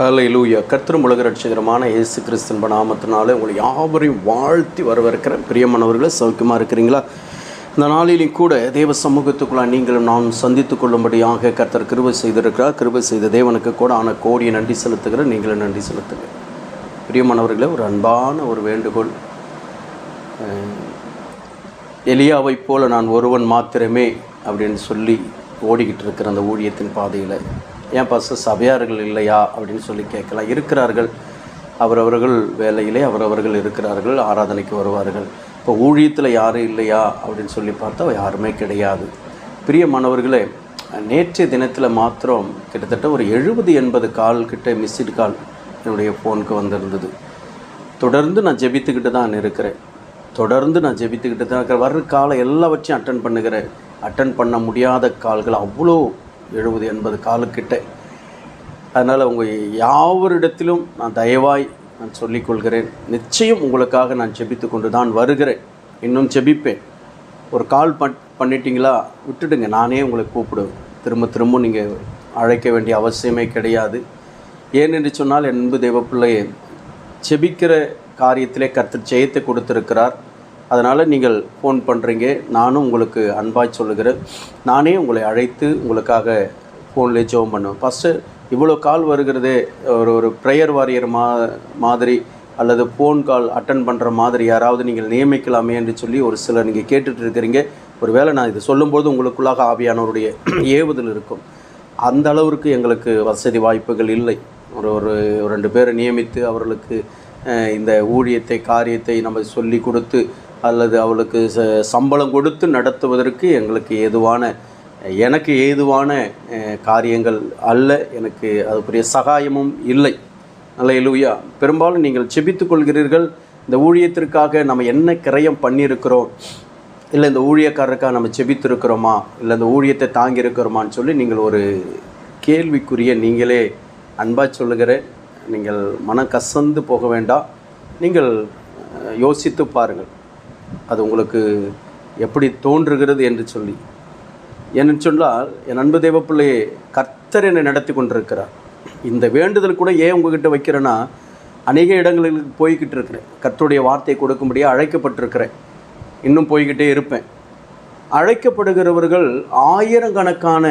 ஹalleluya கர்த்தரும் உலக ரட்சகரமான இயேசு கிறிஸ்தன் நாமத்தினால உங்களை யாவரையும் வாழ்த்தி வரவேற்கிற பிரியமானவர்களை சௌக்கியமாக இருக்கிறீங்களா? இந்த நாளிலும் கூட தேவ சமூகத்துக்குள்ள நீங்களும் நாம் சந்தித்து கொள்ளும்படியாக கர்த்தர் கிருபை செய்திருக்கிறார். கிருபை செய்த தேவனுக்கு கூட ஆன கோடியை நன்றி செலுத்துகிற நீங்களும் நன்றி செலுத்துங்க. பிரியமானவர்களே ஒரு அன்பான ஒரு வேண்டுகோள். எலியாவைப் போல நான் ஒருவன் மாத்திரமே அப்படின்னு சொல்லி ஓடிக்கிட்டு இருக்கிற அந்த ஊழியத்தின் பாதையில் ஏன் பச சபையார்கள் இல்லையா அப்படின்னு சொல்லி கேட்கலாம். இருக்கிறார்கள். அவரவர்கள் வேலையிலே அவரவர்கள் இருக்கிறார்கள். ஆராதனைக்கு வருவார்கள். இப்போ ஊழியத்தில் யாரும் இல்லையா அப்படின்னு சொல்லி பார்த்தா யாருமே கிடையாது. பிரியமானவர்களே நேற்றைய தினத்தில் மாத்திரம் கிட்டத்தட்ட ஒரு எழுபது எண்பது கால் கிட்ட மிஸ்டு கால் என்னுடைய ஃபோனுக்கு வந்திருந்தது. தொடர்ந்து நான் ஜெபித்துக்கிட்டு தான் இருக்கிறேன். தொடர்ந்து நான் ஜெபித்துக்கிட்டு தான் இருக்கிறேன். வர்ற காலம் எல்லாவற்றையும் அட்டன் பண்ணுகிறேன். அட்டன் பண்ண முடியாத கால்கள் அவ்வளோ எழுபது எண்பது காலுக்கிட்ட. அதனால் உங்கள் யாவரிடத்திலும் நான் தயவாய் நான் சொல்லிக்கொள்கிறேன். நிச்சயம் உங்களுக்காக நான் செபித்து கொண்டு தான் வருகிறேன். இன்னும் ஜெபிப்பேன். ஒரு கால் பண் பண்ணிட்டீங்களா? விட்டுடுங்க. நானே உங்களை கூப்பிடுவேன். திரும்ப திரும்ப நீங்கள் அழைக்க வேண்டிய அவசியமே கிடையாது. ஏனென்று சொன்னால் என்பு அன்பு பிள்ளையே செபிக்கிற காரியத்திலே கர்த்தர் ஜெயத்தை கொடுத்துருக்கிறார். அதனால் நீங்கள் ஃபோன் பண்ணுறீங்க நானும் உங்களுக்கு அன்பாய் சொல்லுகிறேன். நானே உங்களை அழைத்து உங்களுக்காக ஃபோன்லேயே ஜெபம் பண்ணுவேன். ஃபஸ்ட்டு இவ்வளோ கால் வருகிறதே ஒரு ஒரு ப்ரேயர் வாரியர் மா மாதிரி அல்லது ஃபோன் கால் அட்டன் பண்ணுற மாதிரி யாராவது நீங்கள் நியமிக்கலாமே என்று சொல்லி ஒரு சிலர் நீங்கள் கேட்டுட்டு இருக்கிறீங்க. ஒருவேளை நான் இது சொல்லும்போது உங்களுக்குள்ளாக ஆவியானவருடைய ஏவுதல் இருக்கும். அந்த அளவிற்கு எங்களுக்கு வசதி வாய்ப்புகள் இல்லை. ஒரு ஒரு ரெண்டு பேரை நியமித்து அவர்களுக்கு இந்த ஊழியத்தை காரியத்தை நம்ம சொல்லி கொடுத்து அல்லது அவளுக்கு ச சம்பளம் கொடுத்து நடத்துவதற்கு எங்களுக்கு ஏதுவான எனக்கு ஏதுவான காரியங்கள் அல்ல. எனக்கு அதுக்குரிய சகாயமும் இல்லை. நல்ல இலுவையா பெரும்பாலும் நீங்கள் செபித்து கொள்கிறீர்கள் இந்த ஊழியத்திற்காக நம்ம என்ன கிரயம் பண்ணியிருக்கிறோம் இல்லை இந்த ஊழியக்காரருக்காக நம்ம செபித்திருக்கிறோமா இல்லை இந்த ஊழியத்தை தாங்கியிருக்கிறோமான்னு சொல்லி நீங்கள் ஒரு கேள்விக்குரிய நீங்களே அன்பா சொல்லுகிற நீங்கள் மனம் கசந்து போக வேண்டாம். நீங்கள் யோசித்து பாருங்கள். அது உங்களுக்கு எப்படி தோன்றுகிறது என்று சொல்லி. என்று சொன்னால் என் அன்பு தேவப்பிள்ளையே கர்த்தர் என்னை நடத்தி கொண்டிருக்கிறார். இந்த வேண்டுதல் கூட ஏன் உங்ககிட்ட வைக்கிறேன்னா அநேக இடங்களுக்கு போய்கிட்டு இருக்கிறேன். கர்த்தருடைய வார்த்தை கொடுக்கும்படியாக அழைக்கப்பட்டிருக்கிறேன். இன்னும் போய்கிட்டே இருப்பேன். அழைக்கப்படுகிறவர்கள் ஆயிரக்கணக்கான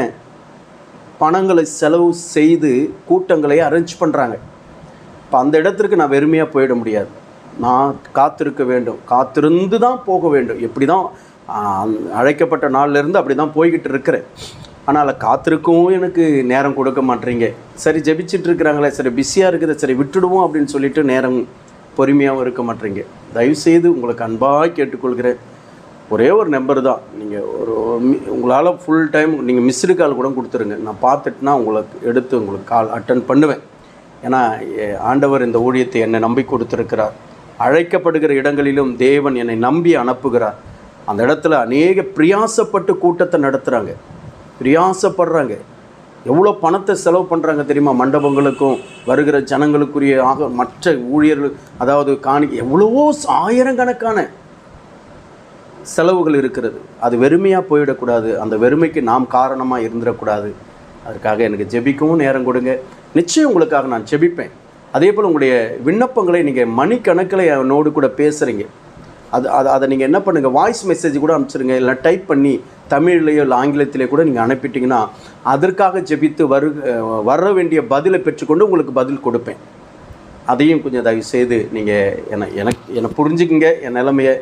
பணங்களை செலவு செய்து கூட்டங்களை அரேஞ்ச் பண்ணுறாங்க இப்போ அந்த இடத்திற்கு நான் வெறுமையாக போயிட முடியாது. நான் காத்திருக்க வேண்டும். காத்திருந்து தான் போக வேண்டும். எப்படி தான் அழைக்கப்பட்ட நாள்லேருந்து அப்படி தான் போய்கிட்டு இருக்கிறேன். ஆனால் காத்திருக்கவும் எனக்கு நேரம் கொடுக்க மாட்டேறீங்க சரி ஜெபிச்சிட்டு இருக்கிறாங்களே சரி பிஸியாக இருக்குது சரி விட்டுடுவோம் அப்படின்னு சொல்லிட்டு நேரம் பொறுமையாகவும் இருக்க மாட்டேறீங்க தயவுசெய்து உங்களுக்கு அன்பாக கேட்டுக்கொள்கிறேன். ஒரே ஒரு நம்பர் தான். நீங்கள் ஒரு உங்களால் ஃபுல் டைம் நீங்கள் மிஸ்டு கால் கூட கொடுத்துருங்க. நான் பார்த்துட்டுனா உங்களுக்கு எடுத்து உங்களுக்கு கால் அட்டன் பண்ணுவேன். ஏன்னா ஆண்டவர் இந்த ஊழியத்தை என்னை நம்பி கொடுத்துருக்கிறார். அழைக்கப்படுகிற இடங்களிலும் தேவன் என்னை நம்பி அனுப்புகிறார். அந்த இடத்துல அநேக பிரியாசப்பட்டு கூட்டத்தை நடத்துகிறாங்க பிரியாசப்படுறாங்க. எவ்வளோ பணத்தை செலவு பண்ணுறாங்க தெரியுமா? மண்டபங்களுக்கும் வருகிற ஜனங்களுக்குரிய ஆக மற்ற ஊழியர்கள் அதாவது காணி எவ்வளவோ ஆயிரக்கணக்கான செலவுகள் இருக்கிறது. அது வெறுமையாக போயிடக்கூடாது. அந்த வெறுமைக்கு நாம் காரணமாக இருந்துடக்கூடாது. அதற்காக எனக்கு ஜெபிக்கவும் நேரம் கொடுங்க. நிச்சயம் உங்களுக்காக நான் ஜெபிப்பேன். அதே போல் உங்களுடைய விண்ணப்பங்களை நீங்கள் மணிக்கணக்கில் என்னோடு கூட பேசுகிறீங்க அது அதை அதை நீங்கள் என்ன பண்ணுங்கள் வாய்ஸ் மெசேஜ் கூட அனுப்பிச்சிருங்க. இல்லை டைப் பண்ணி தமிழ்லையோ இல்லை ஆங்கிலத்திலேயோ கூட நீங்கள் அனுப்பிட்டீங்கன்னா அதற்காக ஜெபித்து வரு வர வேண்டிய பதிலை பெற்றுக்கொண்டு உங்களுக்கு பதில் கொடுப்பேன். அதையும் கொஞ்சம் தயவு செய்து நீங்கள் என்னை எனக்கு என்னை புரிஞ்சுக்கிங்க. என் நிலைமையை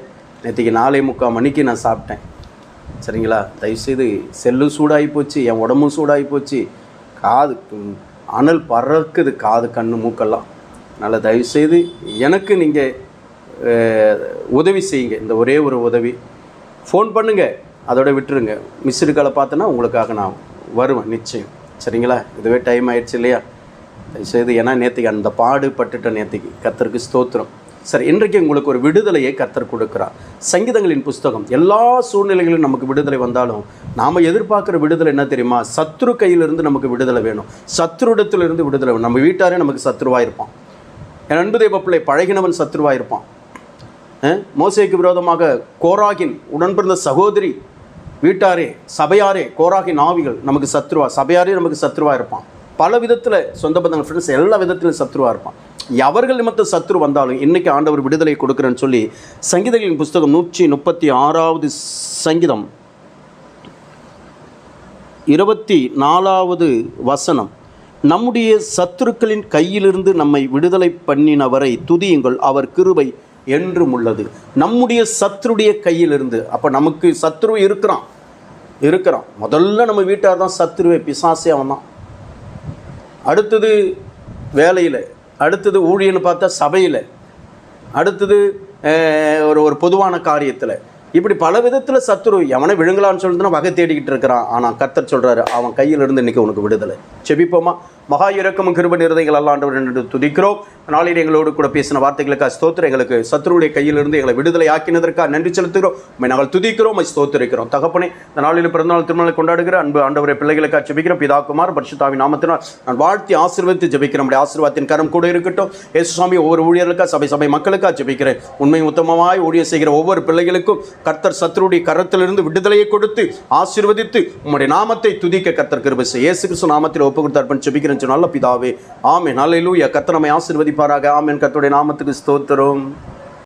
நேற்றுக்கு நாலே முக்கால் மணிக்கு நான் சாப்பிட்டேன். சரிங்களா? தயவுசெய்து செல்லும் சூடாகி போச்சு என் உடம்பும் சூடாகி போச்சு. காது அனல் பறக்குது காது கண்ணு மூக்கெல்லாம். அதனால் தயவுசெய்து எனக்கு நீங்கள் உதவி செய்யுங்க. இந்த ஒரே ஒரு உதவி. ஃபோன் பண்ணுங்கள் அதோட விட்டுருங்க. மிஸ்டு காலை பார்த்தோன்னா உங்களுக்காக நான் வருவேன் நிச்சயம். சரிங்களா? இதுவே டைம் ஆயிடுச்சு இல்லையா? செய்து ஏன்னா நேற்றுக்கு அந்த பாடு பட்டுட்ட நேற்றுக்கு கர்த்தருக்கு ஸ்தோத்திரம். சரி இன்றைக்கு உங்களுக்கு ஒரு விடுதலையை கர்த்தர் கொடுக்கிறார். சங்கீதங்களின் புஸ்தகம் எல்லா சூழ்நிலைகளிலும் நமக்கு விடுதலை வந்தாலும் நாம் எதிர்பார்க்குற விடுதலை என்ன தெரியுமா? சத்ரு கையிலிருந்து நமக்கு விடுதலை வேணும். சத்ருடத்திலிருந்து விடுதலை வேணும். நம்ம வீட்டாரே நமக்கு சத்ருவாக இருப்பான். என் அன்பு தெய்வ பிள்ளை பழகினவன் சத்ருவாக இருப்பான். மோசைக்கு விரோதமாக கோராகின் உடன்பிறந்த சகோதரி வீட்டாரே சபையாரே கோராகின் ஆவிகள் நமக்கு சத்ருவா சபையாரே நமக்கு சத்ருவா இருப்பான். பல விதத்தில் சொந்த பந்தங்கள் ஃப்ரெண்ட்ஸ் எல்லா விதத்திலும் சத்ருவாக இருப்பான். அவர்கள் நிமித்த சத்ரு வந்தாலும் இன்னைக்கு ஆண்டவர் விடுதலை கொடுக்குறேன்னு சொல்லி சங்கீதங்களின் புஸ்தகம் நூற்றி முப்பத்தி ஆறாவது சங்கீதம். இருபத்தி நாலாவது வசனம். நம்முடைய சத்துருக்களின் கையிலிருந்து நம்மை விடுதலை பண்ணினவரை துதியுங்கள் அவர் கிருபை என்றும் உள்ளது. நம்முடைய சத்ருடைய கையிலிருந்து. அப்போ நமக்கு சத்ரு இருக்கிறான். இருக்கிறான். முதல்ல நம்ம வீட்டார் தான் சத்ருவே பிசாசே அவன் தான். அடுத்தது வேலையில். அடுத்தது ஊழியன்னு பார்த்தா சபையில். அடுத்தது ஒரு ஒரு பொதுவான காரியத்தில். இப்படி பல விதத்தில் சத்துரு எவனை விழுங்கலான்னு சொல்லிட்டு வகை தேடிக்கிட்டு இருக்கிறான். ஆனால் கர்த்தர் சொல்கிறாரு அவன் கையிலிருந்து இன்னைக்கு உனக்கு விடுதலை. செபிப்போமா? மகா இறக்கமும் கிருப நிறுதைகள் அல்லாண்டவர் என்று துதிக்கிறோம். நாளில் எங்களோடு கூட பேசின வார்த்தைகளுக்காக ஸ்தோத்திரம். எங்களுக்கு சத்ருடைய கையிலிருந்து எங்களை விடுதலை ஆக்கினதற்காக நன்றி செலுத்துகிறோம். நாங்கள் துதிக்கிறோம் ஸ்தோத்திருக்கிறோம். தகப்பனே இந்த நாளில் பிறந்தநாள் திருமணம் கொண்டாடுகிற அன்பு ஆண்டவரை பிள்ளைகளுக்காக ஜபிக்கிறோம் பிதா குமார் பரிசுத்தாவின் நாமத்தினால் நான் வாழ்த்தி ஆசீர்வதித்து ஜெபிக்கிறேன். நம்முடைய ஆசீர்வாதத்தின் கரம் கூட இருக்கட்டும். ஏசு சுவாமி ஒவ்வொரு ஊழியர்களுக்காக சபை சபை மக்களுக்காக ஜபிக்கிறேன் உண்மை உத்தமமாய் ஊழியர் செய்கிற ஒவ்வொரு பிள்ளைகளுக்கும் கர்த்தர் சத்ருடைய கரத்திலிருந்து விடுதலையை கொடுத்து ஆசீர்வதித்து உங்களுடைய நாமத்தை துதிக்க கர்த்தர் கிருபை செய்ய. இயேசு கிறிஸ்து நாமத்தில் ஒப்பு கொடுத்தார் ஜபிக்கிறேன் ஜெபிக்கிறேன். நல்ல பிதாவே. ஆமென். அல்லேலூயா கத்தனமை நம்மை ஆசீர்வதிப்பாராக. ஆமேன். கர்த்தருடைய நாமத்துக்கு ஸ்தோத்திரம்.